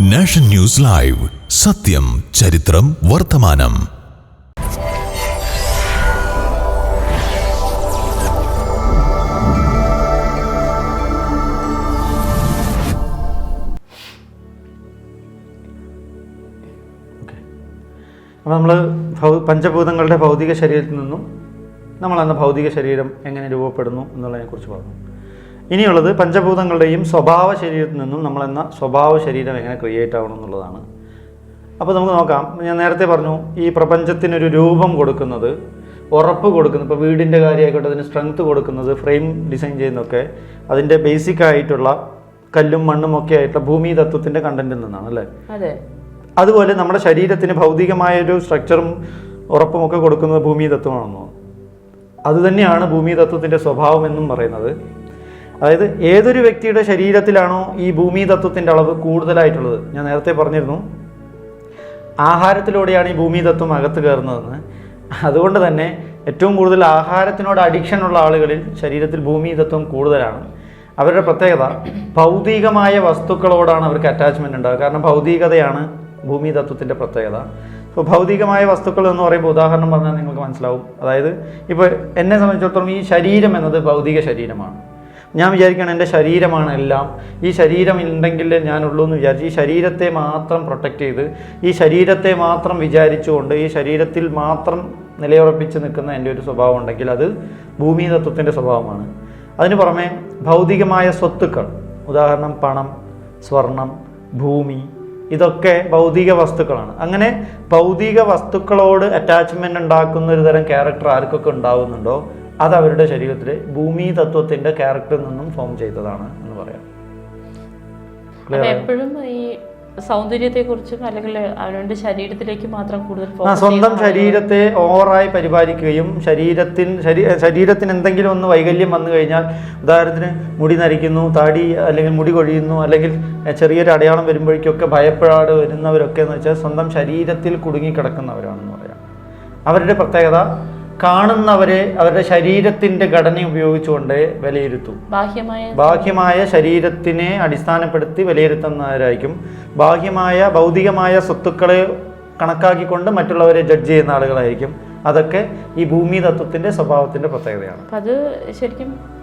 Nation news live. സത്യം ചരിത്രം വർത്തമാനം. അപ്പോൾ നമ്മൾ പഞ്ചഭൂതങ്ങളുടെ ഭൗതിക ശരീരത്തിൽ നിന്നും നമ്മളന്ന് ഭൗതിക ശരീരം എങ്ങനെ രൂപപ്പെടുന്നു എന്നുള്ളതിനെക്കുറിച്ച് പറഞ്ഞു. ഇനിയുള്ളത് പഞ്ചഭൂതങ്ങളുടെയും സ്വഭാവ ശരീരത്തിൽ നിന്നും നമ്മൾ എന്ന സ്വഭാവ ശരീരം എങ്ങനെ ക്രിയേറ്റ് ആവണം എന്നുള്ളതാണ്. അപ്പോൾ നമുക്ക് നോക്കാം. ഞാൻ നേരത്തെ പറഞ്ഞു ഈ പ്രപഞ്ചത്തിനൊരു രൂപം കൊടുക്കുന്നത് ഉറപ്പ് കൊടുക്കുന്നത് ഇപ്പോൾ വീടിന്റെ കാര്യമായിക്കോട്ടെ അതിന് സ്ട്രെങ്ത് കൊടുക്കുന്നത് ഫ്രെയിം ഡിസൈൻ ചെയ്യുന്നതൊക്കെ അതിന്റെ ബേസിക് ആയിട്ടുള്ള കല്ലും മണ്ണും ഒക്കെ ആയിട്ടുള്ള ഭൂമി തത്വത്തിന്റെ കണ്ടന്റിൽ നിന്നാണ് അല്ലേ? അതെ. അതുപോലെ നമ്മുടെ ശരീരത്തിന് ഭൗതികമായൊരു സ്ട്രക്ചറും ഉറപ്പും ഒക്കെ കൊടുക്കുന്നത് ഭൂമി തത്വമാണെന്നോ? അത് തന്നെയാണ് ഭൂമി തത്വത്തിന്റെ സ്വഭാവം എന്നും പറയുന്നത്. അതായത് ഏതൊരു വ്യക്തിയുടെ ശരീരത്തിലാണോ ഈ ഭൂമി തത്വത്തിന്റെ അളവ് കൂടുതലായിട്ടുള്ളത്? ഞാൻ നേരത്തെ പറഞ്ഞിരുന്നു. ആഹാരത്തിലൂടെയാണ് ഈ ഭൂമി തത്വം അകത്ത് കയറുന്നതെന്ന്. അതുകൊണ്ട് തന്നെ ഏറ്റവും കൂടുതൽ ആഹാരത്തിനോട് അഡിക്ഷൻ ഉള്ള ആളുകളിൽ ശരീരത്തിൽ ഭൂമി തത്വം കൂടുതലാണ്. അവരുടെ പ്രത്യേകത ഭൗതികമായ വസ്തുക്കളോടാണ് അവർക്ക് അറ്റാച്ച്മെന്റ് ഉണ്ടാവുക. കാരണം ഭൗതികതയാണ് ഭൂമി തത്വത്തിന്റെ പ്രത്യേകത. അപ്പോൾ ഭൗതികമായ വസ്തുക്കൾ എന്ന് പറയുമ്പോൾ ഉദാഹരണം പറഞ്ഞാൽ നിങ്ങൾക്ക് മനസ്സിലാവും. അതായത് ഇപ്പോൾ എന്നെ സംബന്ധിച്ചിടത്തോളം ഈ ശരീരം എന്നത് ഭൗതിക ശരീരമാണ്. ഞാൻ വിചാരിക്കുകയാണ് എന്റെ ശരീരമാണ് എല്ലാം. ഈ ശരീരം ഉണ്ടെങ്കിൽ ഞാനുള്ളൂ എന്ന് വിചാരിച്ച് ഈ ശരീരത്തെ മാത്രം പ്രൊട്ടക്റ്റ് ചെയ്ത് ഈ ശരീരത്തെ മാത്രം വിചാരിച്ചുകൊണ്ട് ഈ ശരീരത്തിൽ മാത്രം നിലയുറപ്പിച്ച് നിൽക്കുന്ന എന്റെ ഒരു സ്വഭാവം ഉണ്ടെങ്കിൽ അത് ഭൂമി തത്വത്തിന്റെ സ്വഭാവമാണ്. അതിന് പുറമെ ഭൗതികമായ സ്വത്തുക്കൾ ഉദാഹരണം പണം സ്വർണം ഭൂമി ഇതൊക്കെ ഭൗതിക വസ്തുക്കളാണ്. അങ്ങനെ ഭൗതിക വസ്തുക്കളോട് അറ്റാച്ച്മെന്റ് ഉണ്ടാക്കുന്ന ഒരു തരം ക്യാരക്ടർ ആർക്കൊക്കെ ഉണ്ടാവുന്നുണ്ടോ? അത് അവരുടെ ശരീരത്തിലെ ഭൂമി തത്വത്തിന്റെ ക്യാരക്ടറിൽ നിന്നും ഫോം ചെയ്തതാണ് എന്ന് പറയാം. എപ്പോഴും ഈ സൗന്ദര്യത്തെ കുറിച്ചും അല്ലെങ്കിൽ അവരുടെ ശരീരത്തിലേക്ക് മാത്രം കൂടുതൽ സ്വന്തം ശരീരത്തെ ഓവറായി പരിപാലിക്കുകയും ശരീരത്തിൽ ശരീരത്തിന് എന്തെങ്കിലും ഒന്ന് വൈകല്യം വന്നു കഴിഞ്ഞാൽ ഉദാഹരണത്തിന് മുടി നരിക്കുന്നു താടി അല്ലെങ്കിൽ മുടി കൊഴിയുന്നു അല്ലെങ്കിൽ ചെറിയൊരു അടയാളം വരുമ്പോഴേക്കൊക്കെ ഭയപ്പെടാട് വരുന്നവരൊക്കെ എന്ന് വെച്ചാൽ സ്വന്തം ശരീരത്തിൽ കുടുങ്ങിക്കിടക്കുന്നവരാണെന്ന് പറയാം. അവരുടെ പ്രത്യേകത കാണുന്നവരെ അവരുടെ ശരീരത്തിന്റെ ഘടന ഉപയോഗിച്ചുകൊണ്ട് വിലയിരുത്തും. ബാഹ്യമായ ബാഹ്യമായ ശരീരത്തിനെ അടിസ്ഥാനപ്പെടുത്തി വിലയിരുത്തുന്നവരായിരിക്കും. ബാഹ്യമായ ഭൗതികമായ സ്വത്തുക്കളെ കണക്കാക്കിക്കൊണ്ട് മറ്റുള്ളവരെ ജഡ്ജ് ചെയ്യുന്ന ആളുകളായിരിക്കും. അതൊക്കെ ഈ ഭൂമി തത്വത്തിന്റെ സ്വഭാവത്തിന്റെ പ്രത്യേകതയാണ്. അത് ശരിക്കും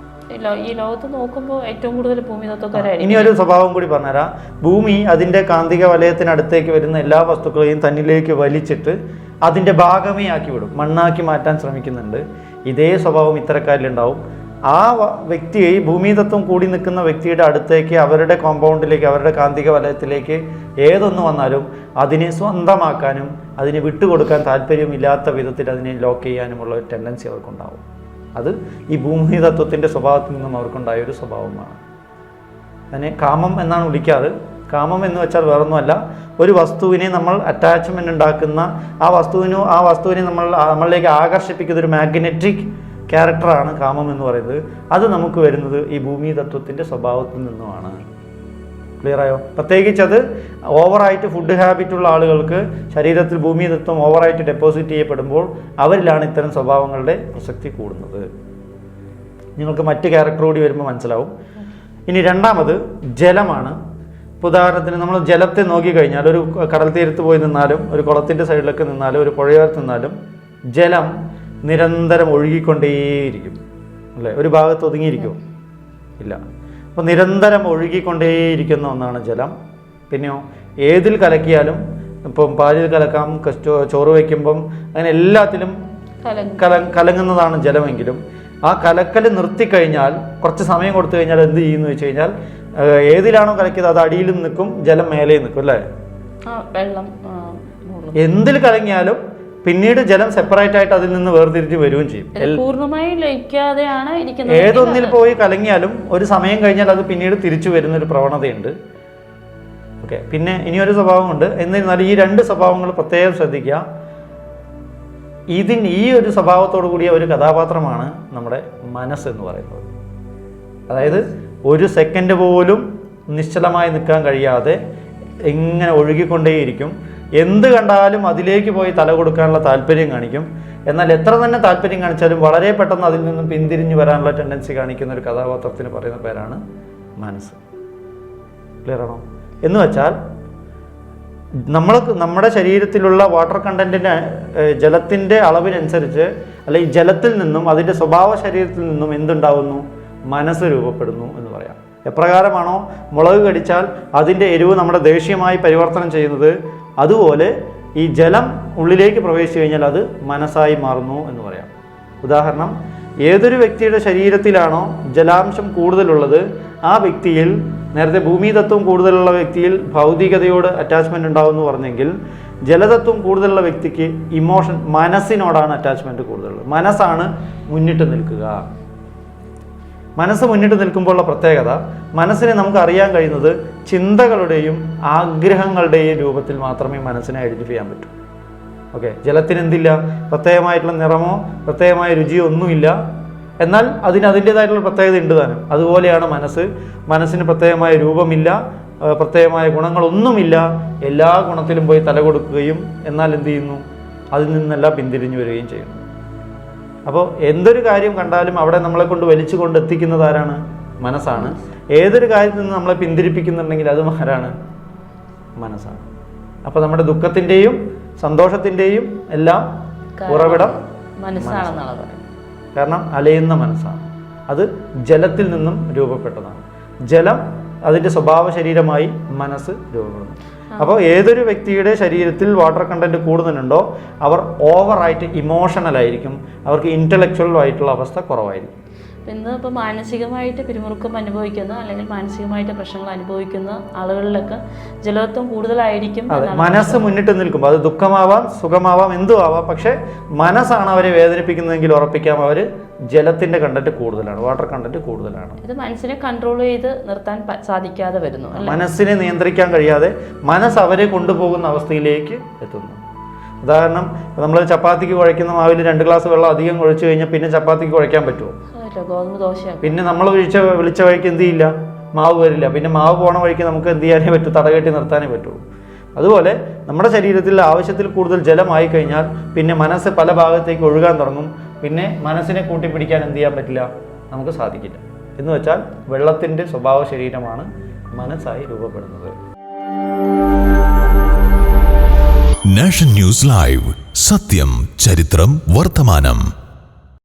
ഈ ലോകത്ത് നോക്കുമ്പോൾ ഏറ്റവും കൂടുതൽ ഭൂമി തത്വക്കാരായിരിക്കും. ഇനി ഒരു സ്വഭാവം കൂടി പറഞ്ഞുതരാം. ഭൂമി അതിന്റെ കാന്തിക വലയത്തിനടുത്തേക്ക് വരുന്ന എല്ലാ വസ്തുക്കളെയും തന്നിലേക്ക് വലിച്ചിട്ട് അതിന്റെ ഭാഗമേ ആക്കി വിടും. മണ്ണാക്കി മാറ്റാൻ ശ്രമിക്കുന്നുണ്ട്. ഇതേ സ്വഭാവം ഇത്തരക്കാരിലുണ്ടാവും. ആ വ്യക്തിയെ ഭൂമി തത്വം കൂടി നിൽക്കുന്ന വ്യക്തിയുടെ അടുത്തേക്ക് അവരുടെ കോമ്പൗണ്ടിലേക്ക് അവരുടെ കാന്തിക വലയത്തിലേക്ക് ഏതൊന്ന് വന്നാലും അതിനെ സ്വന്തമാക്കാനും അതിനെ വിട്ടുകൊടുക്കാൻ താല്പര്യമില്ലാത്ത വിധത്തിൽ അതിനെ ലോക്ക് ചെയ്യാനുമുള്ള ഒരു ടെൻഡൻസി അവർക്കുണ്ടാവും. അത് ഈ ഭൂമി തത്വത്തിന്റെ സ്വഭാവത്തിൽ നിന്നും അവർക്കുണ്ടായ ഒരു സ്വഭാവമാണ്. അതിനെ കാമം എന്നാണ് വിളിക്കാറ്. കാമം എന്ന് വെച്ചാൽ വേറൊന്നുമല്ല. ഒരു വസ്തുവിനെ നമ്മൾ അറ്റാച്ച്മെന്റ് ഉണ്ടാക്കുന്ന ആ വസ്തുവിനോ ആ വസ്തുവിനെ നമ്മൾ നമ്മളിലേക്ക് ആകർഷിപ്പിക്കുന്ന ഒരു മാഗ്നറ്റിക് ക്യാരക്ടറാണ് കാമം എന്ന് പറയുന്നത്. അത് നമുക്ക് വരുന്നത് ഈ ഭൂമി തത്വത്തിന്റെ സ്വഭാവത്തിൽ നിന്നുമാണ്. ക്ലിയർ ആയോ? പ്രത്യേകിച്ച് അത് ഓവറായിട്ട് ഫുഡ് ഹാബിറ്റ് ഉള്ള ആളുകൾക്ക് ശരീരത്തിൽ ഭൂമി തത്വം ഓവറായിട്ട് ഡെപ്പോസിറ്റ് ചെയ്യപ്പെടുമ്പോൾ അവരിലാണ് ഇത്തരം സ്വഭാവങ്ങളുടെ പ്രസക്തി കൂടുന്നത്. നിങ്ങൾക്ക് മറ്റ് ക്യാരക്ടർ കൂടി വരുമ്പോൾ മനസ്സിലാവും. ഇനി രണ്ടാമത് ജലമാണ്. ഇപ്പോൾ ഉദാഹരണത്തിന് നമ്മൾ ജലത്തെ നോക്കിക്കഴിഞ്ഞാൽ ഒരു കടൽ തീരത്ത് പോയി നിന്നാലും ഒരു കുളത്തിന്റെ സൈഡിലൊക്കെ നിന്നാലും ഒരു പുഴയോരത്ത് നിന്നാലും ജലം നിരന്തരം ഒഴുകിക്കൊണ്ടേയിരിക്കും. അല്ലേ? ഒരു ഭാഗത്ത് ഒതുങ്ങിയിരിക്കുമോ ഇല്ല. അപ്പോൾ നിരന്തരം ഒഴുകിക്കൊണ്ടേയിരിക്കുന്ന ഒന്നാണ് ജലം. പിന്നെയോ ഏതിൽ കലക്കിയാലും ഇപ്പം പാലിൽ കലക്കാം കസ്റ്റോ- ചോറ് വയ്ക്കുമ്പം അങ്ങനെ എല്ലാത്തിലും. കല കലങ്ങുന്നതാണ് ജലമെങ്കിലും. ആ കലക്കൽ നിർത്തിക്കഴിഞ്ഞാൽ കുറച്ച് സമയം കൊടുത്തു കഴിഞ്ഞാൽ എന്ത് ചെയ്യുന്നു വെച്ച് കഴിഞ്ഞാൽ ഏതിലാണോ കലക്കിയത്? അത് അടിയിലും നിൽക്കും ജലം മേലെയും നിൽക്കും അല്ലേ? വെള്ളം എന്തിൽ കലങ്ങിയാലും പിന്നീട് ജലം സെപ്പറേറ്റ് ആയിട്ട് അതിൽ നിന്ന് വേർതിരിച്ച് വരികയും ചെയ്യും. പൂർണമായി ലയിക്കാതെയാണ് ഏതൊന്നിൽ പോയി കലങ്ങിയാലും ഒരു സമയം കഴിഞ്ഞാൽ അത് പിന്നീട് തിരിച്ചു വരുന്ന ഒരു പ്രവണതയുണ്ട്. ഓക്കെ പിന്നെ ഇനിയൊരു സ്വഭാവമുണ്ട്. എന്നിരുന്നാലും ഈ രണ്ട് സ്വഭാവങ്ങൾ പ്രത്യേകം ശ്രദ്ധിക്കുക. ഇതിൻ ഈ ഒരു സ്വഭാവത്തോടു കൂടിയ ഒരു കഥാപാത്രമാണ് നമ്മുടെ മനസ്സ് എന്ന് പറയുന്നത്. അതായത് ഒരു സെക്കൻഡ് പോലും നിശ്ചലമായി നിൽക്കാൻ കഴിയാതെ എങ്ങനെ ഒഴുകിക്കൊണ്ടേയിരിക്കും. എന്ത് കണ്ടാലും അതിലേക്ക് പോയി തല കൊടുക്കാനുള്ള താല്പര്യം കാണിക്കും. എന്നാൽ എത്ര തന്നെ താല്പര്യം കാണിച്ചാലും വളരെ പെട്ടെന്ന് അതിൽ നിന്നും പിന്തിരിഞ്ഞു വരാനുള്ള ടെൻഡൻസി കാണിക്കുന്ന ഒരു കഥാപാത്രത്തിന് പറയുന്ന പേരാണ് മനസ്സ്. ക്ലിയർ ആണോ? എന്ന് വെച്ചാൽ നമ്മൾ നമ്മുടെ ശരീരത്തിലുള്ള വാട്ടർ കണ്ടന്റിന്റെ ജലത്തിന്റെ അളവിനനുസരിച്ച് അല്ലെങ്കിൽ ജലത്തിൽ നിന്നും അതിന്റെ സ്വഭാവ ശരീരത്തിൽ നിന്നും എന്തുണ്ടാവുന്നു? മനസ്സ് രൂപപ്പെടുന്നു എപ്രകാരമാണോ മുളക് കടിച്ചാൽ അതിന്റെ എരിവ് നമ്മുടെ ദേഷ്യമായി പരിവർത്തനം ചെയ്യുന്നത്? അതുപോലെ ഈ ജലം ഉള്ളിലേക്ക് പ്രവേശിച്ചു കഴിഞ്ഞാൽ അത് മനസ്സായി മാറുന്നു എന്ന് പറയാം. ഉദാഹരണം ഏതൊരു വ്യക്തിയുടെ ശരീരത്തിലാണോ ജലാംശം കൂടുതലുള്ളത് ആ വ്യക്തിയിൽ നേരത്തെ ഭൂമിതത്വം കൂടുതലുള്ള വ്യക്തിയിൽ ഭൗതികതയോട് അറ്റാച്ച്മെന്റ് ഉണ്ടാവുമെന്ന് പറഞ്ഞെങ്കിൽ ജലതത്വം കൂടുതലുള്ള വ്യക്തിക്ക് ഇമോഷൻ മനസ്സിനോടാണ് അറ്റാച്ച്മെന്റ് കൂടുതലുള്ളത്. മനസ്സാണ് മുന്നിട്ട് നിൽക്കുക. മനസ്സ് മുന്നിട്ട് നിൽക്കുമ്പോഴുള്ള പ്രത്യേകത മനസ്സിനെ നമുക്ക് അറിയാൻ കഴിയുന്നത് ചിന്തകളുടെയും ആഗ്രഹങ്ങളുടെയും രൂപത്തിൽ മാത്രമേ മനസ്സിനെ ഐഡന്റിഫൈ ചെയ്യാൻ പറ്റൂ. ഓക്കെ ജലത്തിന് എന്തില്ല? പ്രത്യേകമായിട്ടുള്ള നിറമോ പ്രത്യേകമായ രുചിയോ ഒന്നുമില്ല. എന്നാൽ അതിന് അതിന്റെതായിട്ടുള്ള പ്രത്യേകത ഉണ്ട് താനും. അതുപോലെയാണ് മനസ്സ്. മനസ്സിന് പ്രത്യേകമായ രൂപമില്ല പ്രത്യേകമായ ഗുണങ്ങളൊന്നുമില്ല. എല്ലാ ഗുണത്തിലും പോയി തല കൊടുക്കുകയും എന്നാൽ എന്ത് ചെയ്യുന്നു? അതിൽ നിന്നെല്ലാം പിന്തിരിഞ്ഞു വരികയും ചെയ്യുന്നു. അപ്പോൾ എന്തൊരു കാര്യം കണ്ടാലും അവിടെ നമ്മളെ കൊണ്ട് വലിച്ചു കൊണ്ട് എത്തിക്കുന്നത് ആരാണ്? മനസ്സാണ്. ഏതൊരു കാര്യത്തിൽ നിന്ന് നമ്മളെ പിന്തിരിപ്പിക്കുന്നുണ്ടെങ്കിൽ അതും ആരാണ്? മനസ്സാണ്. അപ്പോൾ നമ്മുടെ ദുഃഖത്തിന്റെയും സന്തോഷത്തിന്റെയും എല്ലാം ഉറവിടം കാരണം അലയുന്ന മനസ്സാണ്. അത് ജലത്തിൽ നിന്നും രൂപപ്പെട്ടതാണ്. ജലം അതിന്റെ സ്വഭാവ ശരീരമായി മനസ്സ് രൂപപ്പെടുന്നു. അപ്പോൾ ഏതൊരു വ്യക്തിയുടെ ശരീരത്തിൽ വാട്ടർ കണ്ടന്റ് കൂടുതലുണ്ടോ അവർ ഓവറായിട്ട് ഇമോഷണൽ ആയിരിക്കും. അവർക്ക് ഇന്റലക്ച്വൽ ആയിട്ടുള്ള അവസ്ഥ കുറവായിരിക്കും. ഇന്ന് ഇപ്പോൾ മാനസികമായിട്ട് പിരിമുറുക്കം അനുഭവിക്കുന്ന അല്ലെങ്കിൽ മാനസികമായിട്ട് പ്രശ്നങ്ങൾ അനുഭവിക്കുന്ന ആളുകളിലൊക്കെ ജലത്വം കൂടുതലായിരിക്കും മനസ്സ് മുന്നിട്ട് നിൽക്കും അത് ദുഃഖമാവാം സുഖമാവാം എന്തും ആവാം പക്ഷേ മനസ്സാണ് അവരെ വേദനിപ്പിക്കുന്നതെങ്കിൽ ഉറപ്പിക്കാം അവർ ജലത്തിന്റെ കണ്ടന്റ് കൂടുതലാണ് വാട്ടർ കണ്ടന്റ് കൂടുതലാണ്. ഇത് മനസ്സിനെ കൺട്രോൾ ചെയ്ത് നിർത്താൻ സാധിക്കാതെ വരുന്നു മനസ്സിനെ നിയന്ത്രിക്കാൻ കഴിയാതെ മനസ്സ് അവരെ കൊണ്ടുപോകുന്ന അവസ്ഥയിലേക്ക് എത്തുന്നു. ഉദാഹരണം നമ്മൾ ചപ്പാത്തിക്ക് കുഴയ്ക്കുന്ന മാവിൽ രണ്ട് ഗ്ലാസ് വെള്ളം അധികം കുഴച്ചു കഴിഞ്ഞാൽ പിന്നെ ചപ്പാത്തിക്ക് കുഴയ്ക്കാൻ പറ്റുമോ ഗോതമ്പ് ദോശയൊക്കെ പിന്നെ നമ്മൾ വിളിച്ച വിളിച്ച വഴിക്ക് എന്ത് ചെയ്യില്ല? മാവ് വരില്ല. പിന്നെ മാവ് പോണ വഴിക്ക് നമുക്ക് എന്ത് ചെയ്യാനേ പറ്റൂ? തടകെട്ടി നിർത്താനേ പറ്റുള്ളൂ അതുപോലെ നമ്മുടെ ശരീരത്തിൽ ആവശ്യത്തിൽ കൂടുതൽ ജലമായി കഴിഞ്ഞാൽ പിന്നെ മനസ്സ് പല ഭാഗത്തേക്ക് ഒഴുകാൻ തുടങ്ങും. പിന്നെ മനസ്സിനെ കൂട്ടിപ്പിടിക്കാൻ എന്ത് ചെയ്യാൻ പറ്റില്ല? നമുക്ക് സാധിക്കില്ല. എന്ന് വെച്ചാൽ വെള്ളത്തിന്റെ സ്വഭാവ ശരീരമാണ് മനസ്സായി രൂപപ്പെടുന്നത്. നാഷൻ ന്യൂസ് ലൈവ് സത്യം ചരിത്രം വർത്തമാനം